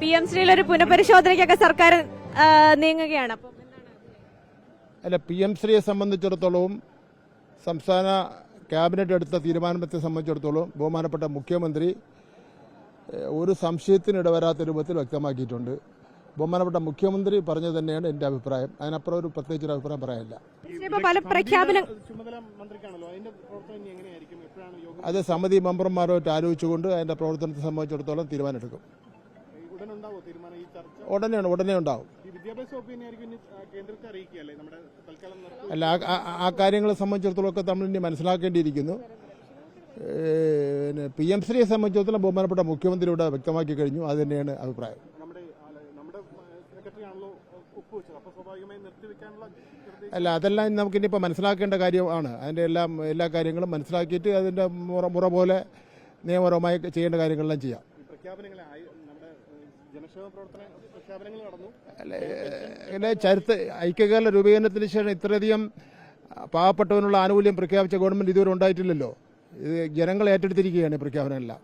P M ശ്രീയിൽ ഒരു പുനഃപരിശോധനയ്ക്കൊക്കെ സർക്കാർ നീങ്ങുകയാണ്. അപ്പം അല്ല പി എം ശ്രീയെ സംബന്ധിച്ചിടത്തോളവും സംസ്ഥാന ക്യാബിനറ്റ് എടുത്ത തീരുമാനത്തെ സംബന്ധിച്ചിടത്തോളം ബഹുമാനപ്പെട്ട മുഖ്യമന്ത്രി ഒരു സംശയത്തിന് ഇടവരാത്ത രൂപത്തിൽ വ്യക്തമാക്കിയിട്ടുണ്ട്. ബഹുമാനപ്പെട്ട മുഖ്യമന്ത്രി പറഞ്ഞത് തന്നെയാണ് എന്റെ അഭിപ്രായം. അതിനപ്പുറം ഒരു പ്രത്യേകിച്ച് ഒരു അഭിപ്രായം പറയാനില്ല അത് സമിതി മെമ്പർമാരുമായിട്ട് ആലോചിച്ചുകൊണ്ട് അതിന്റെ പ്രവർത്തനത്തെ സംബന്ധിച്ചിടത്തോളം തീരുമാനമെടുക്കും. ഉടനെയാണ് ഉടനെ ഉണ്ടാവും. അല്ല ആ- കാര്യങ്ങളെ സംബന്ധിച്ചിടത്തോളം ഒക്കെ നമ്മൾ ഇനി മനസ്സിലാക്കേണ്ടിയിരിക്കുന്നു. പി എം ശ്രീയെ സംബന്ധിച്ചിടത്തോളം ബഹുമാനപ്പെട്ട മുഖ്യമന്ത്രി ഇവിടെ വ്യക്തമാക്കി കഴിഞ്ഞു. അത് തന്നെയാണ് അഭിപ്രായം. അല്ല അതെല്ലാം നമുക്ക് ഇനിയിപ്പോൾ മനസ്സിലാക്കേണ്ട കാര്യമാണ്. അതിന്റെ എല്ലാം എല്ലാ കാര്യങ്ങളും മനസ്സിലാക്കിയിട്ട് അതിന്റെ മുറ മുറ പോലെ നിയമപരമായി ചെയ്യേണ്ട കാര്യങ്ങളെല്ലാം ചെയ്യാം. അല്ലെ ചരിത്ര ഐക്യകേരള രൂപീകരണത്തിന് ശേഷം ഇത്രയധികം പാവപ്പെട്ടവനുള്ള ആനുകൂല്യം പ്രഖ്യാപിച്ച ഗവൺമെന്റ് ഇതുവരെ ഉണ്ടായിട്ടില്ലല്ലോ. ഇത് ജനങ്ങൾ ഏറ്റെടുത്തിരിക്കുകയാണ് പ്രഖ്യാപനമെല്ലാം